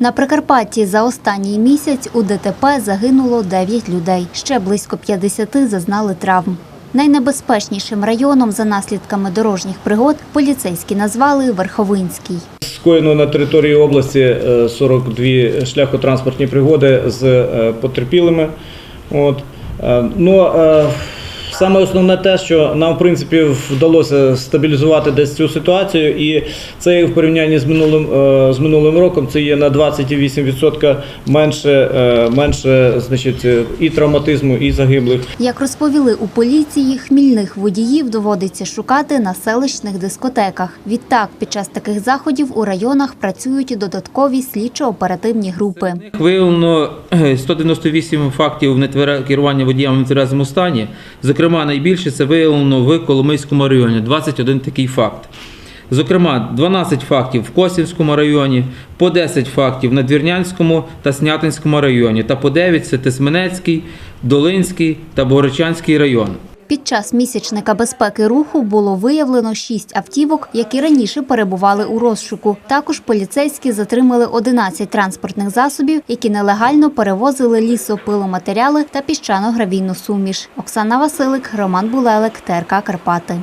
На Прикарпатті за останній місяць у ДТП загинуло 9 людей. Ще близько 50 зазнали травм. Найнебезпечнішим районом за наслідками дорожніх пригод поліцейські назвали Верховинський. Скоєно на території області е, 42 шляхотранспортні пригоди з е, потерпілими. От. Е, Ну, е, саме основне те, що нам в принципі вдалося стабілізувати десь цю ситуацію, і це в порівнянні з минулим, е, з минулим роком це є на 28% менше, е, менше значить, е, і травматизму, і загиблих. Як розповіли у поліції, хмільних водіїв доводиться шукати на селищних дискотеках. Відтак, під час таких заходів у районах працюють додаткові слідчо-оперативні групи. Виявлено е, 198 фактів нетвере- керування водіями в нетверезому стані. Зокрема, найбільше це виявлено в Коломийському районі 21 такий факт. Зокрема, 12 фактів в Косівському районі, по 10 фактів в Надвірнянському та Снятинському районі, та по 9 це Тисменецький, Долинський та Богородчанський район. Під час місячника безпеки руху було виявлено шість автівок, які раніше перебували у розшуку. Також поліцейські затримали 11 транспортних засобів, які нелегально перевозили лісопиломатеріали та піщано-гравійну суміш. Оксана Василик, Роман Булелик, ТРК Карпати.